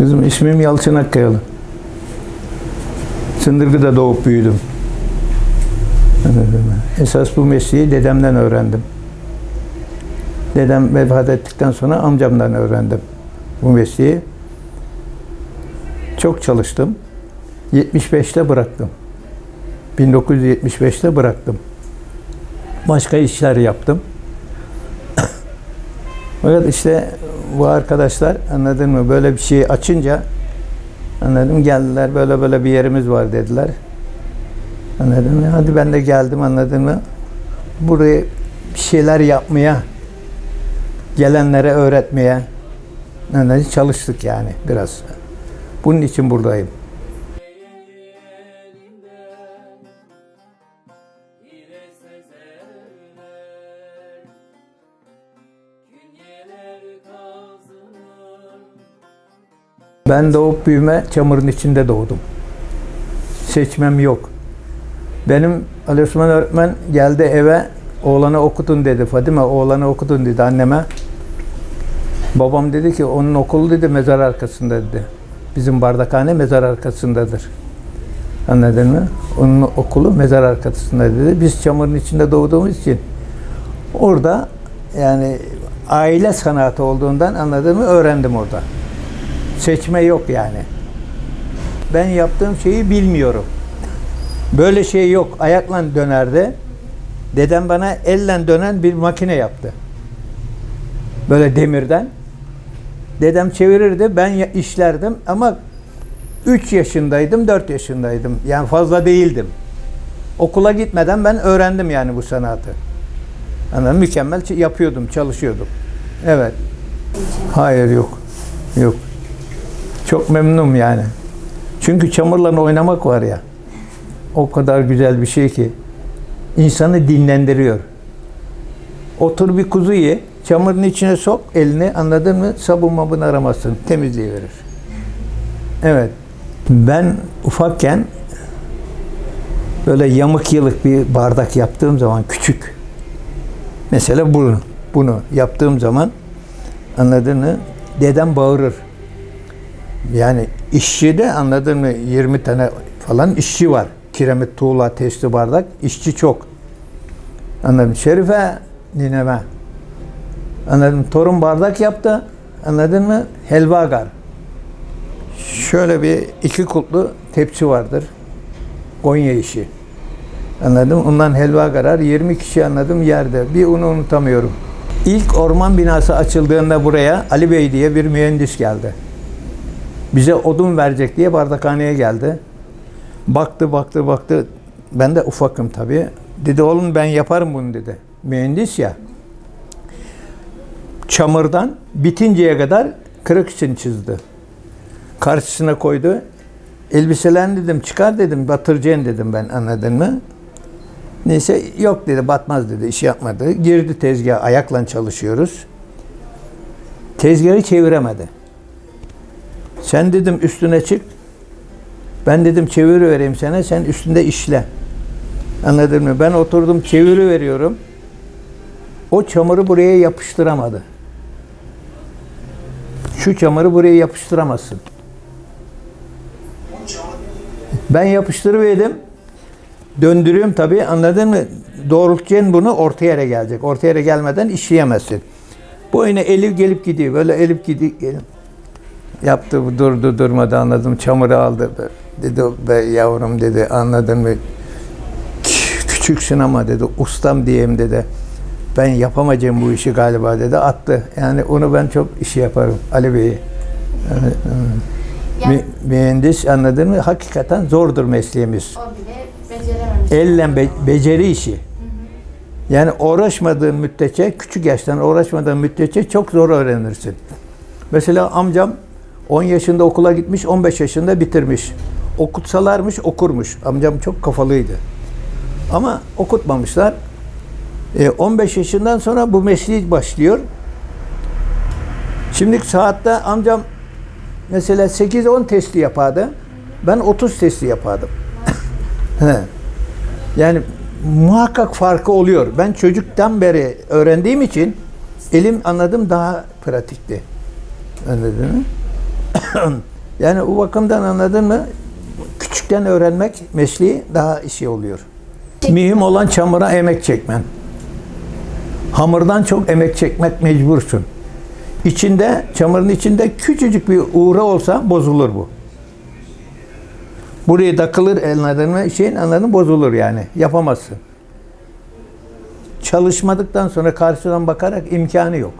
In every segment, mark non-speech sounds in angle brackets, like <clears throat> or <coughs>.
Bizim ismim Yalçın Akkayalı. Sındırgı'da doğup büyüdüm. Esas bu mesleği dedemden öğrendim. Dedem vefat ettikten sonra amcamdan öğrendim bu mesleği. Çok çalıştım. 75'te bıraktım. 1975'te bıraktım. Başka işler yaptım. Fakat işte bu arkadaşlar anladın mı böyle bir şey açınca anladım geldiler böyle böyle bir yerimiz var dediler. Anladın mı? Hadi ben de geldim anladın mı? Buraya bir şeyler yapmaya gelenlere öğretmeye anladın, çalıştık yani biraz. Bunun için buradayım. Ben doğup büyüme çamurun içinde doğdum. Seçmem yok. Benim Ali Osman öğretmen geldi eve oğlanı okutun dedi. Fadime oğlanı okutun dedi anneme. Babam dedi ki onun okulu dedi mezar arkasında dedi. Bizim bardakhane mezar arkasındadır. Anladın mı? Onun okulu mezar arkasında dedi. Biz çamurun içinde doğduğumuz için orada yani aile sanatı olduğundan anladığımı öğrendim orada. Seçme yok yani. Ben yaptığım şeyi bilmiyorum. Böyle şey yok. Ayakla dönerdi. Dedem bana elle dönen bir makine yaptı. Böyle demirden. Dedem çevirirdi. Ben işlerdim ama 3 yaşındaydım, 4 yaşındaydım. Yani fazla değildim. Okula gitmeden ben öğrendim yani bu sanatı. Mı? Mükemmel yapıyordum, çalışıyordum. Evet. Hayır yok. Yok. Çok memnunum yani. Çünkü çamurla oynamak var ya. O kadar güzel bir şey ki. insanı dinlendiriyor. Otur bir kuzu ye, çamurun içine sok elini anladın mı? Sabun mabun aramazsın. Temizliği verir. Evet. Ben ufakken böyle yamık yılık bir bardak yaptığım zaman küçük. Mesela bunu, bunu yaptığım zaman anladın mı? Dedem bağırır. Yani işçi de anladın mı 20 tane falan işçi var. Kiremit, tuğla, testi bardak işçi çok. Anladın mı? Şerife nineme. Anladın mı? Torun bardak yaptı. Anladın mı? Helva gar. Şöyle bir iki kulplu tepsi vardır. Konya işi. Anladım. Ondan helva karar. 20 kişi anladım yerde. Bir onu unutamıyorum. İlk orman binası açıldığında buraya Ali Bey diye bir mühendis geldi bize odun verecek diye bardakhaneye geldi. Baktı baktı baktı. Ben de ufakım tabii. Dedi oğlum ben yaparım bunu dedi. Mühendis ya. Çamurdan bitinceye kadar kırık için çizdi. Karşısına koydu. Elbiselerini dedim çıkar dedim batıracaksın dedim ben anladın mı? Neyse yok dedi batmaz dedi iş yapmadı. Girdi tezgaha ayakla çalışıyoruz. Tezgahı çeviremedi. Sen dedim üstüne çık. Ben dedim çeviri vereyim sana. Sen üstünde işle. Anladın mı? Ben oturdum çeviri veriyorum. O çamuru buraya yapıştıramadı. Şu çamuru buraya yapıştıramazsın. Ben yapıştırıverdim. Döndürüyorum tabii anladın mı? Doğrultacaksın bunu orta yere gelecek. Orta yere gelmeden işleyemezsin. Bu yine elif gelip gidiyor. Böyle elif gidiyor. Yaptı durdu durmadı anladım. Çamuru aldı. Dedi be yavrum dedi anladın mı? Küçüksün ama dedi ustam diyeyim dedi. Ben yapamayacağım bu işi galiba dedi. Attı. Yani onu ben çok işi yaparım Ali Bey'i. Yani, Yani mü- mühendis anladın mı? Hakikaten zordur mesleğimiz. o bile becerememiş. Elle be- beceri işi. Yani uğraşmadığın müddetçe, küçük yaştan uğraşmadığın müddetçe çok zor öğrenirsin. Mesela amcam 10 yaşında okula gitmiş, 15 yaşında bitirmiş. Okutsalarmış, okurmuş. Amcam çok kafalıydı. Ama okutmamışlar. E, 15 yaşından sonra bu mesleği başlıyor. Şimdi saatte amcam mesela 8-10 testi yapardı. Ben 30 testi yapardım. <coughs> Yani muhakkak farkı oluyor. Ben çocuktan beri öğrendiğim için elim anladım daha pratikti. Anladın mı? <clears throat> Yani o bakımdan anladın mı? Küçükten öğrenmek mesleği daha işi oluyor. Mühim olan çamura emek çekmen. Hamurdan çok emek çekmek mecbursun. İçinde, çamurun içinde küçücük bir uğra olsa bozulur bu. Buraya takılır anladın mı? Şeyin anladın bozulur yani. Yapamazsın. Çalışmadıktan sonra karşıdan bakarak imkanı yok.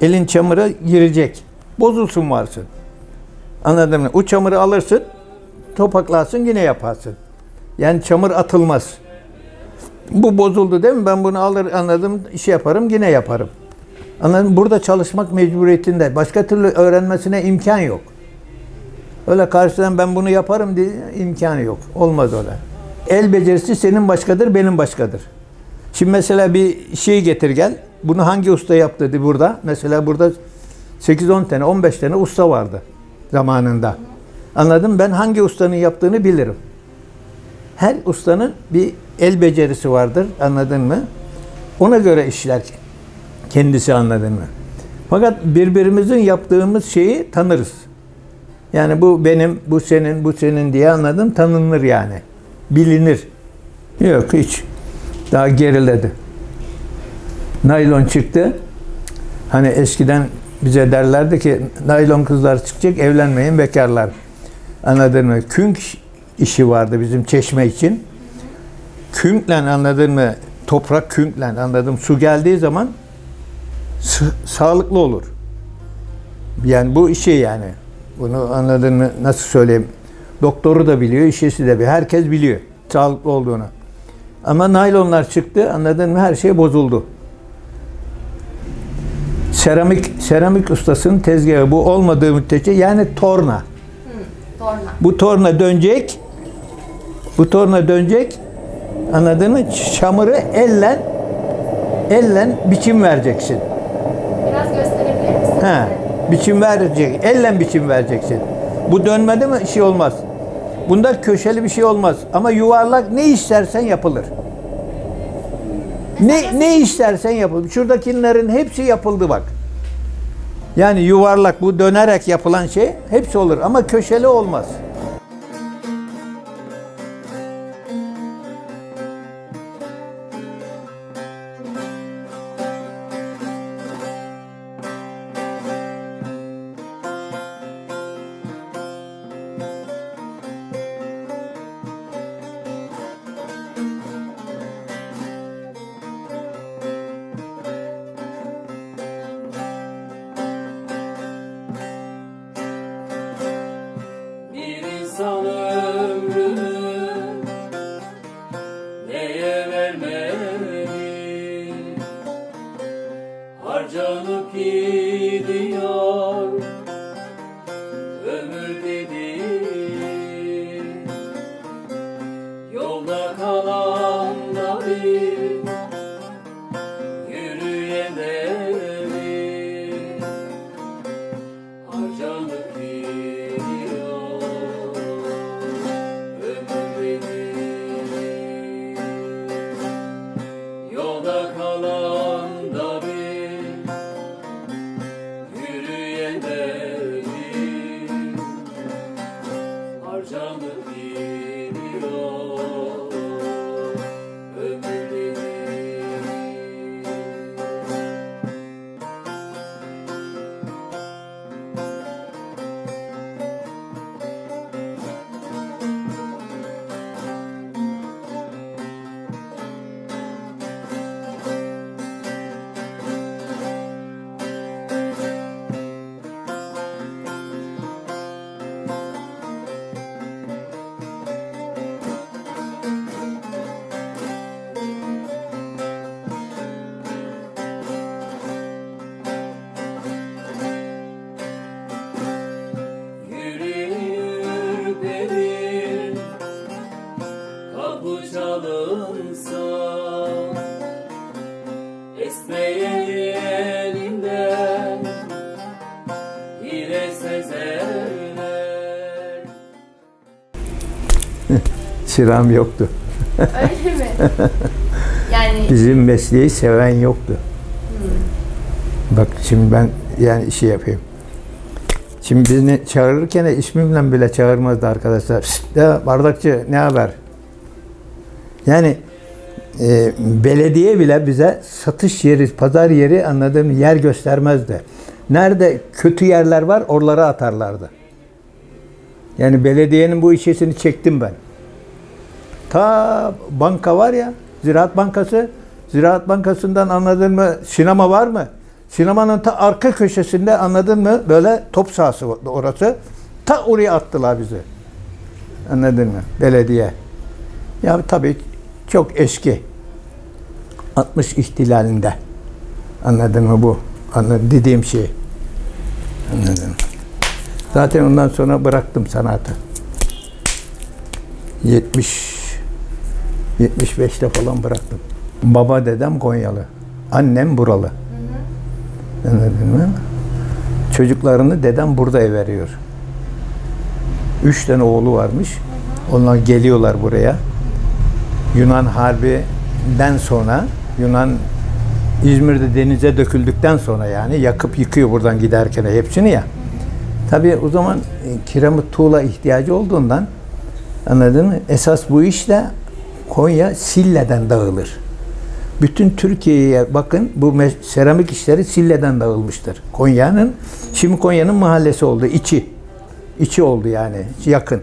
Elin çamura girecek. Bozulsun varsın. Anladın mı? O çamuru alırsın, topaklarsın yine yaparsın. Yani çamur atılmaz. Bu bozuldu değil mi? Ben bunu alır anladım, iş yaparım, yine yaparım. Anladın mı? Burada çalışmak mecburiyetinde. Başka türlü öğrenmesine imkan yok. Öyle karşıdan ben bunu yaparım diye imkanı yok. Olmaz öyle. El becerisi senin başkadır, benim başkadır. Şimdi mesela bir şey getir gel. Bunu hangi usta yaptı dedi burada? Mesela burada 8-10 tane, 15 tane usta vardı zamanında. Anladın mı? Ben hangi ustanın yaptığını bilirim. Her ustanın bir el becerisi vardır. Anladın mı? Ona göre işler kendisi anladın mı? Fakat birbirimizin yaptığımız şeyi tanırız. Yani bu benim, bu senin, bu senin diye anladım tanınır yani. Bilinir. Yok hiç. Daha geriledi. Naylon çıktı. Hani eskiden bize derlerdi ki naylon kızlar çıkacak evlenmeyin bekarlar. Anladın mı? Künk işi vardı bizim çeşme için. Künkle anladın mı? Toprak künkle anladım. Su geldiği zaman sağlıklı olur. Yani bu işi yani. Bunu anladın mı? Nasıl söyleyeyim? Doktoru da biliyor, işçisi de biliyor. Herkes biliyor sağlıklı olduğunu. Ama naylonlar çıktı, anladın mı? Her şey bozuldu. Seramik seramik ustasının tezgahı bu olmadığı müddetçe yani torna. Torna. Bu torna dönecek. Bu torna dönecek. Anladın mı? Çamuru elle elle biçim vereceksin. Biraz gösterebilir misin? He, biçim verecek. Elle biçim vereceksin. Bu dönmedi mi şey olmaz. Bunda köşeli bir şey olmaz. Ama yuvarlak ne istersen yapılır. Ne ne istersen yapılır. Şuradakilerin hepsi yapıldı bak. Yani yuvarlak bu dönerek yapılan şey hepsi olur ama köşeli olmaz. <laughs> Sıram yoktu. Öyle mi? <laughs> Yani Bizim mesleği seven yoktu. Bak şimdi ben yani işi yapayım. Şimdi bizi çağırırken de ismimle bile çağırmazdı arkadaşlar. "Şşt, Ya bardakçı ne haber? Yani e, belediye bile bize satış yeri, pazar yeri anladığım yer göstermezdi. Nerede kötü yerler var oralara atarlardı. Yani belediyenin bu işesini çektim ben. Ta banka var ya, Ziraat Bankası. Ziraat Bankası'ndan anladın mı? Sinema var mı? Sinemanın ta arka köşesinde anladın mı? Böyle top sahası orası. Ta oraya attılar bizi. Anladın mı? Belediye. Ya tabii çok eski. 60 ihtilalinde. Anladın mı bu? Anladın, dediğim şey. Anladın mı? Zaten ondan sonra bıraktım sanatı. 70 75'te falan bıraktım. Baba dedem Konyalı. Annem buralı. Anladın mı? Çocuklarını dedem burada veriyor. Üç tane oğlu varmış. Onlar geliyorlar buraya. Yunan Harbi'den sonra Yunan İzmir'de denize döküldükten sonra yani yakıp yıkıyor buradan giderken hepsini ya. Tabii o zaman e, kiremit tuğla ihtiyacı olduğundan anladın mı? Esas bu işle Konya Sille'den dağılır. Bütün Türkiye'ye bakın bu seramik işleri Sille'den dağılmıştır. Konya'nın şimdi Konya'nın mahallesi oldu içi. İçi oldu yani yakın.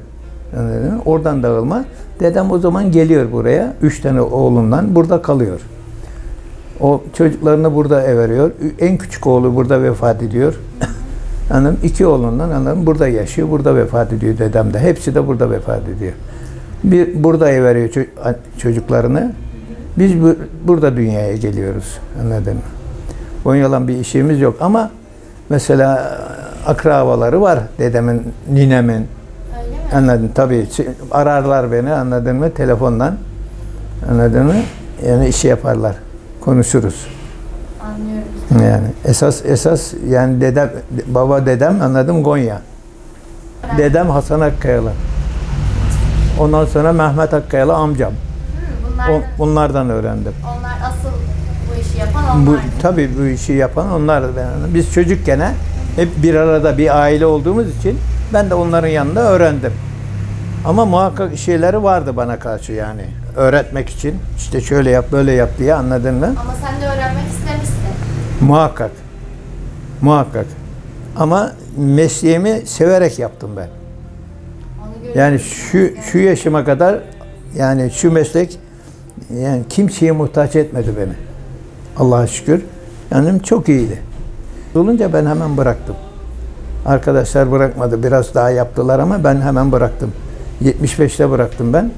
Anladın mı? Oradan dağılma. Dedem o zaman geliyor buraya. Üç tane oğlundan burada kalıyor. O çocuklarını burada veriyor. En küçük oğlu burada vefat ediyor. <laughs> Anladım. İki oğlundan anladım. Burada yaşıyor. Burada vefat ediyor dedem de. Hepsi de burada vefat ediyor. Bir burada veriyor ço- çocuklarını. Biz bu, burada dünyaya geliyoruz. Anladın mı? Konyalan bir işimiz yok ama mesela akrabaları var dedemin, ninemin. Öyle mi? Anladın tabii ararlar beni anladın mı telefondan. Anladın mı? Yani işi yaparlar. Konuşuruz. Anlıyorum. Yani esas esas yani dedem baba dedem anladım Konya. Dedem Hasan Akkayalı. Ondan sonra Mehmet Akkayalı amcam. Hı, bunlar, O, bunlardan öğrendim. onlar asıl bu işi yapan Bu onlar. tabii bu işi yapan onlar. Biz çocukken hep bir arada bir aile olduğumuz için ben de onların yanında öğrendim. Ama muhakkak şeyleri vardı bana karşı yani. Öğretmek için işte şöyle yap böyle yap diye anladın mı? Ama sen de öğrenmek istemişsin. Muhakkak. Muhakkak. Ama mesleğimi severek yaptım ben. Yani şu şu yaşıma kadar yani şu meslek yani kimseye muhtaç etmedi beni. Allah'a şükür. Yani çok iyiydi. Olunca ben hemen bıraktım. Arkadaşlar bırakmadı. Biraz daha yaptılar ama ben hemen bıraktım. 75'te bıraktım ben.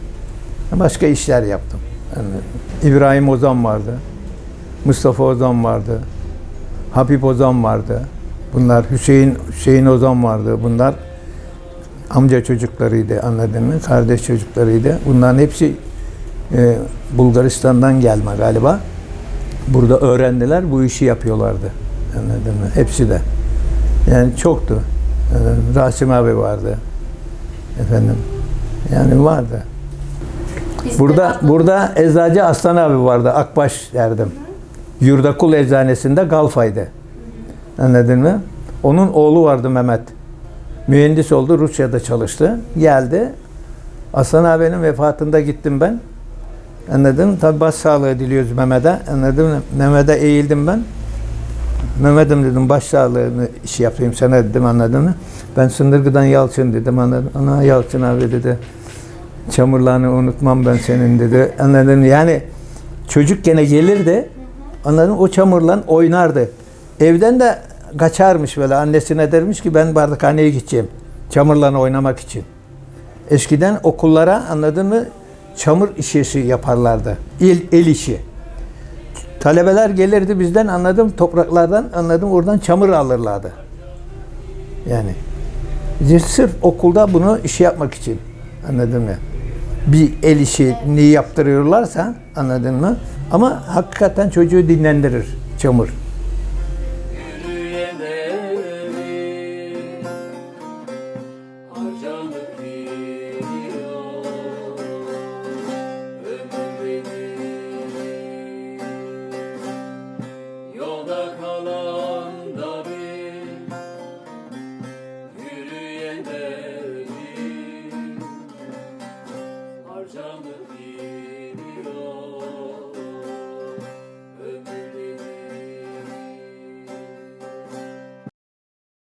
Başka işler yaptım. Yani İbrahim Ozan vardı. Mustafa Ozan vardı. Habib Ozan vardı. Bunlar Hüseyin Hüseyin Ozan vardı. Bunlar amca çocuklarıydı anladın mı? Kardeş çocuklarıydı. Bunların hepsi e, Bulgaristan'dan gelme galiba. Burada öğrendiler, bu işi yapıyorlardı. Anladın mı? Hepsi de. Yani çoktu. Ee, Rasim abi vardı. Efendim. Yani vardı. Burada burada eczacı Aslan abi vardı. Akbaş derdim. Yurdakul eczanesinde Galfay'dı. Anladın mı? Onun oğlu vardı Mehmet. Mühendis oldu. Rusya'da çalıştı. Geldi. Aslan abinin vefatında gittim ben. Anladın mı? Tabi baş sağlığı diliyoruz Mehmet'e. Anladın mı? Mehmet'e eğildim ben. Mehmet'im dedim baş sağlığını iş yapayım sana dedim anladın mı? Ben Sındırgı'dan Yalçın dedim anladın Ana Yalçın abi dedi. Çamurlarını unutmam ben senin dedi. Anladın mı? Yani çocuk gene gelirdi. Anladın mı? O çamurla oynardı. Evden de kaçarmış böyle. Annesine dermiş ki ben bardakhaneye gideceğim. Çamurla oynamak için. Eskiden okullara anladın mı? Çamur işi yaparlardı. El, el işi. Talebeler gelirdi bizden anladım topraklardan anladım oradan çamur alırlardı. Yani sırf okulda bunu işi yapmak için anladın mı? Bir el işini yaptırıyorlarsa anladın mı? Ama hakikaten çocuğu dinlendirir çamur.